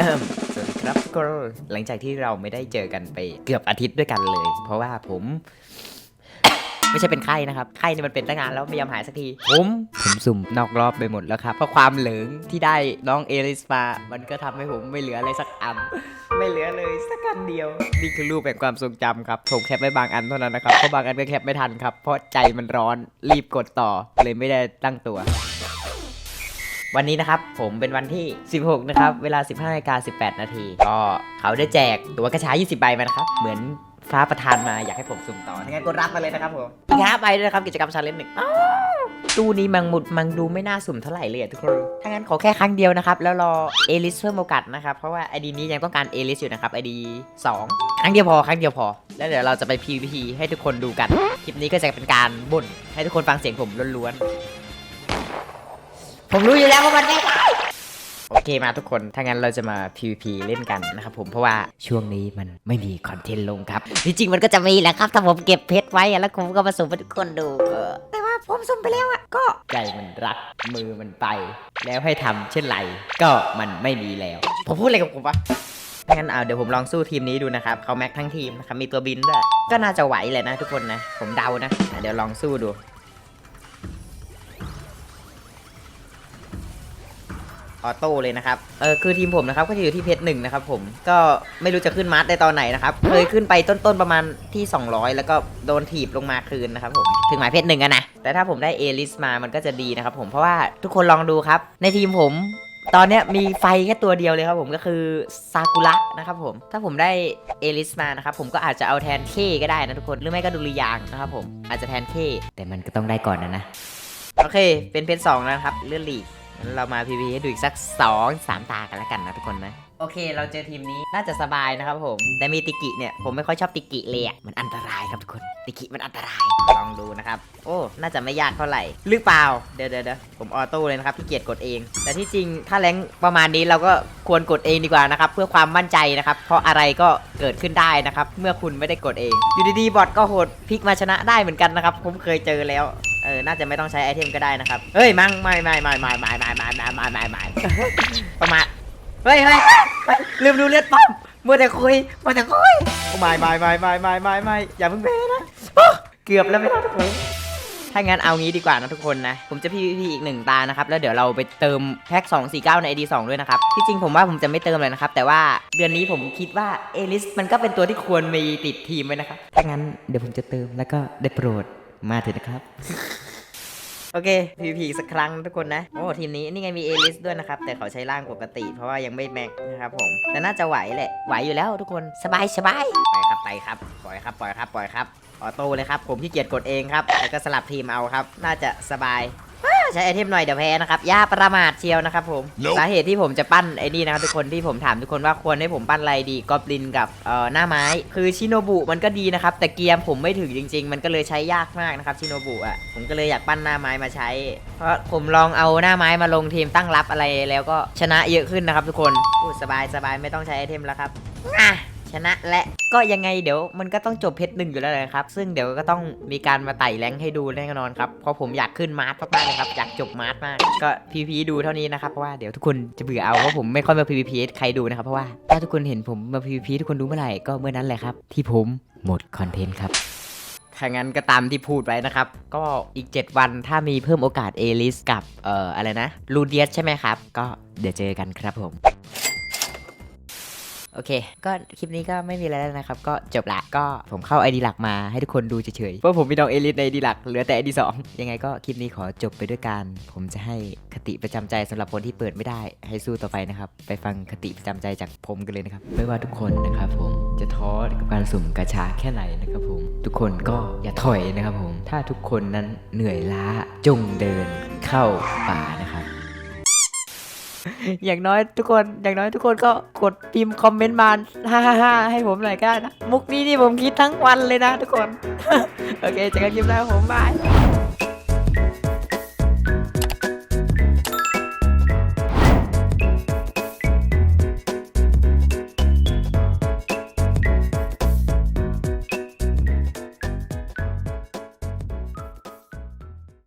สวัสดีครับทุกคนหลังจากที่เราไม่ได้เจอกันไปเกือบอาทิตย์ด้วยกันเลย เพราะว่าผม ไม่ใช่เป็นไข้นะครับ ไข้นี่มันเป็นตั้งนานแล้วไม่ยอมหายสักที ผมผมสุ่มนอกรอบไปหมดแล้วครับ เพราะความเหลืองที่ได้น้องเอลิสมามันก็ทำให้ผมไม่เหลืออะไรสักอัน ไม่เหลือเลยสักอันเดียว นี่คือรูปแห่งความทรงจำครับ ผมแคปไว้บางอันเท่านั้นนะครับ เพราะบางอันก็แคปไม่ทันครับ เพราะใจมันร้อนรีบกดต่อเลยไม่ได้ตั้งตัว วันนี้นะครับผมเป็นวันที่ 16 นะครับ เวลา 15นาฬิกา18 นาที ก็เขาได้แจกตัวกระชาย20 ใบมานะครับ เหมือนฟ้าประทานมาอยากให้ผมสุ่มต่อถ้างั้นกดรับมาเลยนะครับผมอีกห้าใบด้วยนะครับกิจกรรมชาเลนจ์หนึ่งตู้นี้มังมุดมังดูไม่น่าสุ่มเท่าไหร่เลยทุกคน ถ้างั้นขอแค่ครั้งเดียวนะครับ แล้วรอเอลิสเพิ่มโอกาสนะครับ เพราะว่าไอดีนี้ยังต้องการเอลิสอยู่นะครับไอดี2ครั้งเดียวพอครั้งเดียวพอ แล้วเดี๋ยวเราจะไป PVP ให้ทุกคนดูกัน คลิปนี้ก็จะเป็นการบ่นให้ทุกคนฟังเสียงผมล้วนๆ ผมรู้อยู่แล้วว่ามันไม่ได้โอเคมาทุกคน ถ้างั้นเราจะมา PVP เล่นกันนะครับผม เพราะว่าช่วงนี้มันไม่มีคอนเทนต์ลงครับ จริงๆ มันก็จะมีแหละครับ ถ้าผมเก็บเพชรไว้อะแล้วผมก็มาสุ่มให้ทุกคนดูเออแต่ว่าผมสุ่มไปแล้วอะก็ใจมันรักมือมันไป แล้วให้ทำเช่นไร ก็มันไม่มีแล้ว ผมพูดอะไรกับผมวะถ้างั้นเอาเดี๋ยวผมลองสู้ทีมนี้ดูนะครับเขาแม็กทั้งทีมนะครับมีตัวบินด้วย ก็น่าจะไหวแหละนะทุกคนนะ ผมเดานะอะเดี๋ยวลองสู้ดู ออโต้เลยนะครับ เออคือทีมผมนะครับก็จะอยู่ที่เพชรหนึ่งนะครับผม ก็ไม่รู้จะขึ้นมาร์ได้ตอนไหนนะครับ เคยขึ้นไปต้นๆประมาณที่ 200 แล้วก็โดนถีบลงมาคืนนะครับผม ถึงหมายเพชรหนึ่งอะนะ แต่ถ้าผมได้เอลิสมา มันก็จะดีนะครับผม เพราะว่าทุกคนลองดูครับ ในทีมผมตอนเนี้ยมีไฟแค่ตัวเดียวเลยครับผมก็คือซากุระนะครับผม ถ้าผมได้เอลิสมานะครับผมก็อาจจะเอาแทนเคก็ได้นะทุกคน หรือไม่ก็ดุริยางนะครับผมอาจจะแทนเคแต่มันก็ต้องได้ก่อนนะนะ โอเค เป็นเพชรสองแล้วนะครับเลื่อนลีก งั้นเรามา PV ให้ดูอีกสัก 2 3 ตากันแล้วกันนะทุกคนนะ โอเค เราเจอทีมนี้น่าจะสบายนะครับผม แต่มีติกิเนี่ย ผมไม่ค่อยชอบติกิเลยอะมันอันตรายครับทุกคน ติกิมันอันตราย ลองดูนะครับ โอ้ น่าจะไม่ยากเท่าไหร่ หรือเปล่า เดี๋ยวเดี๋ยวเดี๋ยวผมออโต้เลยนะครับพี่เกียรกดเอง แต่ที่จริง ถ้าแรงประมาณนี้เราก็ควรกดเองดีกว่านะครับ เพื่อความมั่นใจนะครับ เพราะอะไรก็เกิดขึ้นได้นะครับ เมื่อคุณไม่ได้กดเอง อยู่ดีๆ บอทก็โหดพลิกมาชนะได้เหมือนกันนะครับ ผมเคยเจอแล้ว น่าจะไม่ต้องใช้ไอเทมก็ได้นะครับ เฮ้ยมั่งไม่ไม่ไม่ไม่ไม่ไม่ไม่ไม่ไม่ไม่ไม่ประมาทเฮ้ยเฮ้ยลืมดูเลือดปั๊มมัวแต่คุยมัวแต่คุยไม่ไม่ไม่ไม่ไม่ไม่ไม่อย่าเพิ่งเพ้นะเกือบแล้วไม่ได้ทุกคนถ้างั้นเอางี้ดีกว่านะทุกคนนะ ผมจะพี่พี่อีกหนึ่งตานะครับ แล้วเดี๋ยวเราไปเติมแพ็ก249 ใน ID 2ด้วยนะครับ ที่จริงผมว่าผมจะไม่เติมเลยนะครับ แต่ว่าเดือนนี้ผมคิดว่าเอลิสมันก็เป็นตัวที่ควรมีติดทีมไว้นะครับถ้างั้นเดี๋ยวผมจะเติมแล้วก็ได้โปรดมาเถอะนะครับ โอเค PVP อีกสักครั้งทุกคนนะ โอ้ทีมนี้นี่ไงมีเอลิสด้วยนะครับ แต่เขาใช้ร่างปกติ เพราะว่ายังไม่แม็กนะครับผม แต่น่าจะไหวแหละ ไหวอยู่แล้วทุกคน สบายสบายไปครับไปครับ ปล่อยครับ ปล่อยครับ ปล่อยครับ ออโต้เลยครับ ผมขี้เกียจกดเองครับ แล้วก็สลับทีมเอาครับ น่าจะสบาย ใช้ไอเทมหน่อยเดี๋ยวแพ้นะครับอย่าประมาทเชียวนะครับผม Nope สาเหตุที่ผมจะปั้นไอ้นี่นะครับทุกคนที่ผมถามทุกคนว่าควรให้ผมปั้นอะไรดีกอบลินกับเอ่อหน้าไม้ คือชิโนบุมันก็ดีนะครับ แต่เกียร์ผมไม่ถึงจริง ๆ มันก็เลยใช้ยากมากนะครับชิโนบุอะผมก็เลยอยากปั้นหน้าไม้มาใช้ เพราะผมลองเอาหน้าไม้มาลงทีมตั้งรับอะไรแล้วก็ชนะเยอะขึ้นนะครับทุกคนอู้สบายสบายไม่ต้องใช้ไอเทมแล้วครับอะ ชนะและก็ยังไงเดี๋ยวมันก็ต้องจบเพชรหนึ่งอยู่แล้วเลยครับ ซึ่งเดี๋ยวก็ต้องมีการมาไต่แรงให้ดูแน่นอนครับ เพราะผมอยากขึ้นมาร์ทมากๆเลยครับ อยากจบมาร์ทมาก ก็พีพีดูเท่านี้นะครับเพราะว่าเดี๋ยวทุกคนจะเบื่อเอาเพราะผมไม่ค่อยมาพีพีใครดูนะครับ เพราะว่าถ้าทุกคนเห็นผมมาพีพีทุกคนดูเมื่อไหร่ก็เมื่อนั้นแหละครับ ที่ผมหมดคอนเทนต์ครับถ้างั้นก็ตามที่พูดไว้นะครับ ก็อีก 7 วันถ้ามีเพิ่มโอกาสเอลิสกับเอ่ออะไรนะลูเดียสใช่ไหมครับ ก็เดี๋ยวเจอกันครับผม อเค ก็คลิปนี้ก็ไม่มีอะไรแล้วนะครับ ก็จบละก็ผมเข้า ID หลักมาให้ทุกคนดูเฉยๆเพราะผมมีน้องเอลิสใน ID หลักเหลือแต่ ID 2ยังไงก็คลิปนี้ขอจบไปด้วยการ ผมจะให้คติประจำใจสำหรับคนที่เปิดไม่ได้ให้สู้ต่อไปนะครับ ไปฟังคติประจำใจจากผมกันเลยนะครับ ไม่ว่าทุกคนนะครับ ผมจะท้อกับการสุ่มกระชาแค่ไหนนะครับผม ทุกคนก็อย่าถอยนะครับผม ถ้าทุกคนนั้นเหนื่อยล้าจงเดินเข้าป่านะครับ อย่างน้อยทุกคนอย่างน้อยทุกคนก็กดพิมพ์คอมเมนต์มาฮ่าฮ่าให้ผมหน่อยก็ได้นะ มุกนี้นี่ผมคิดทั้งวันเลยนะทุกคน โอเคเจอกันคลิปหน้าผมบาย